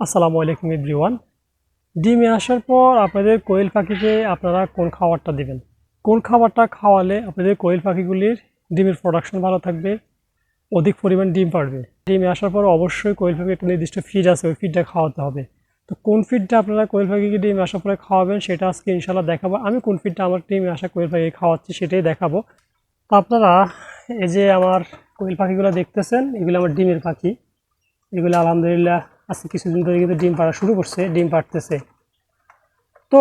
আসসালামু আলাইকুম এভরিওয়ান। ডিমে আসার পর আপনাদের কোয়েল পাখিকে আপনারা কোন খাবারটা দিবেন? কোন খাবারটা খাওয়ালে আপনাদের কোয়েল পাখিগুলির ডিমের প্রোডাকশন ভালো থাকবে? অধিক পরিমাণ ডিম পারবে। ডিমে আসার পর অবশ্যই কোয়েল পাখি একটা নির্দিষ্ট ফিড আছে, ওই ফিডটা খাওয়াতে হবে। তো কোন ফিডটা আপনারা কোয়েল পাখিকে ডিমে আসার পরে খাওয়াবেন সেটা আজকে ইনশাল্লাহ দেখাবো। আমি কোন ফিডটা আমার ডিমে আসা কোয়েল পাখিকে খাওয়াচ্ছি সেটাই দেখাবো। তো আপনারা এই যে আমার কোয়েল পাখিগুলো দেখতেছেন, এগুলো আমার ডিমের পাখি। এগুলো আলহামদুলিল্লাহ আজকে কিছুদিন ধরে কিন্তু ডিম পাড়া শুরু করছে, ডিম পাড়তেছে। তো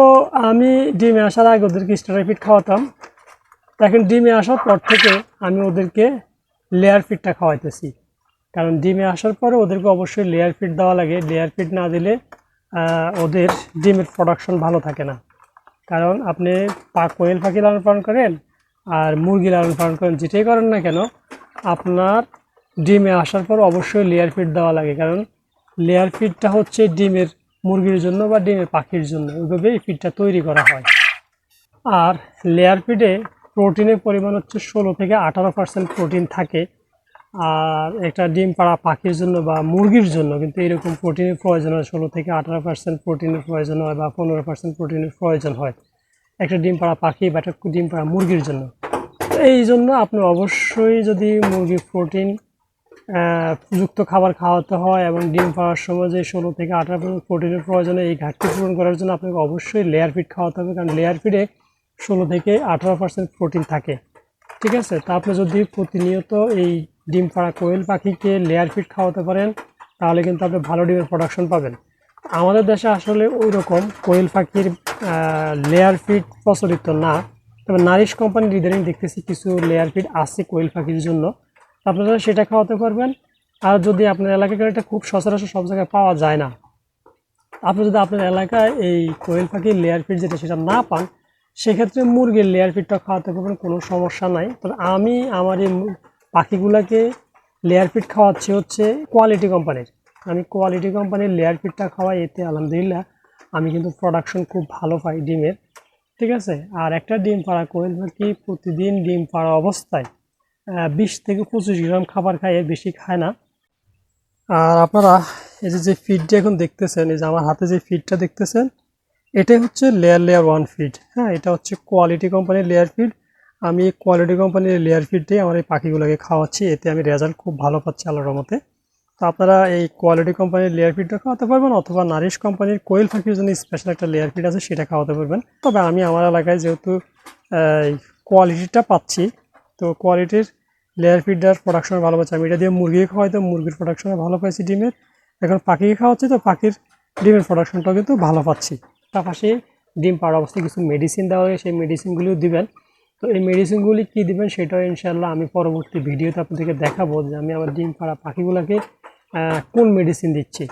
আমি ডিমে আসার আগে ওদেরকে স্টার ফিট খাওয়াতাম। এখন ডিমে আসার পর থেকে আমি ওদেরকে লেয়ার ফিটটা খাওয়াইতেছি। কারণ ডিমে আসার পরে ওদেরকে অবশ্যই লেয়ার ফিট দেওয়া লাগে। লেয়ার ফিট না দিলে ওদের ডিমের প্রোডাকশন ভালো থাকে না। কারণ আপনি পা কোয়েল পাখি লালন পালন করেন আর মুরগি লালন পালন করেন, যেটাই করেন না কেন, আপনার ডিমে আসার পর অবশ্যই লেয়ার ফিট দেওয়া লাগে। কারণ লেয়ার ফিডটা হচ্ছে ডিমের মুরগির জন্য বা ডিমের পাখির জন্য। ওইভাবে এই ফিডটা তৈরি করা হয়। আর লেয়ার ফিডে প্রোটিনের পরিমাণ হচ্ছে ষোলো থেকে আঠারো পার্সেন্ট প্রোটিন থাকে। আর একটা ডিম পাড়া পাখির জন্য বা মুরগির জন্য কিন্তু এরকম প্রোটিনের প্রয়োজন হয়। ষোলো থেকে আঠারো পার্সেন্ট প্রোটিনের প্রয়োজন হয় বা পনেরো পার্সেন্ট প্রোটিনের প্রয়োজন হয়। একটা ডিম পাড়া পাখি বা একটা ডিম পাড়া মুরগির জন্য। এই জন্য আপনি অবশ্যই যদি মুরগির প্রোটিন যুক্ত খাবার খাওয়াতে হয় এবং ডিম পাড়ার সময় যে ষোলো থেকে আঠারো প্রোটিনের প্রয়োজনে এই ঘাটতি পূরণ করার জন্য আপনাকে অবশ্যই লেয়ার ফিড খাওয়াতে হবে, কারণ লেয়ার ফিডে ষোলো থেকে আঠারো পার্সেন্ট প্রোটিন থাকে। ঠিক আছে? তা আপনি যদি প্রতিনিয়ত এই ডিম পাড়া কোয়েল পাখিকে লেয়ার ফিড খাওয়াতে পারেন, তাহলে কিন্তু আপনি ভালো ডিমের প্রোডাকশন পাবেন। আমাদের দেশে আসলে ওই রকম কোয়েল পাখির লেয়ার ফিড প্রচলিত না। তবে নারিশ কোম্পানির ইদানিং দেখতেছি কিছু লেয়ার ফিড আছে কোয়েল পাখির জন্য। আপনারা সেটা খাওয়াতে পারবেন। আর যদি আপনার এলাকায় এটা খুব সচরাচর সব জায়গায় পাওয়া যায় না, আপনি যদি আপনার এলাকায় এই কোয়েল পাখির লেয়ার ফিড যেটা সেটা না পান, সেক্ষেত্রে মুরগির লেয়ার ফিডটা খাওয়াতে পারবেন, কোনো সমস্যা নাই। তবে আমি আমার এই পাখিগুলোকে লেয়ার ফিড খাওয়াচ্ছি হচ্ছে কোয়ালিটি কোম্পানির আমি কোয়ালিটি কোম্পানির লেয়ার ফিডটা খাওয়াই, এতে আলহামদুলিল্লাহ আমি কিন্তু প্রোডাকশন খুব ভালো পাই ডিমের। ঠিক আছে? আর একটা ডিম পাড়া কোয়েল পাখি প্রতিদিন ডিম পাড়া অবস্থায় বিশ থেকে পঁচিশ গ্রাম খাবার খায় এর বেশি খায় না। আর আপনারা এই যে যে ফিডটা এখন দেখতেছেন, এই যে আমার হাতে যে ফিডটা দেখতেছেন, এটাই হচ্ছে লেয়ার লেয়ার ওয়ান ফিড হ্যাঁ? এটা হচ্ছে কোয়ালিটি কোম্পানির লেয়ার ফিড আমি কোয়ালিটি কোম্পানির লেয়ার ফিডটাই আমার এই পাখিগুলোকে খাওয়াচ্ছি, এতে আমি রেজাল্ট খুব ভালো পাচ্ছি আল্লাহর মতে তো আপনারা এই কোয়ালিটি কোম্পানির লেয়ার ফিডটা খাওয়াতে পারবেন, অথবা নারিশ কোম্পানির কোয়েল পাখির জন্য স্পেশাল একটা লেয়ার ফিড আছে, সেটা খাওয়াতে পারবেন। তবে আমি আমার এলাকায় যেহেতু কোয়ালিটিটা পাচ্ছি, তো কোয়ালিটির লেয়ার ফিডার প্রোডাকশনে ভালো পাচ্ছি। আমি এটা দিয়ে মুরগি খাওয়াই, তো মুরগির প্রোডাকশনে ভালো পাইছি ডিমের। এখন পাখিকে খাওয়াচ্ছি, তো পাখির ডিমের প্রোডাকশনটাও কিন্তু ভালো পাচ্ছি। পাশে ডিম পাওয়ার অবস্থায় কিছু মেডিসিন দেওয়া হয় সেই মেডিসিনগুলিও দিবেন। তো এই মেডিসিনগুলি কী দিবেন, সেটাও ইনশাল্লাহ আমি পরবর্তী ভিডিওতে আপনাদেরকে দেখাবো যে আমি আমার ডিম পাড়া পাখিগুলোকে কোন মেডিসিন দিচ্ছি।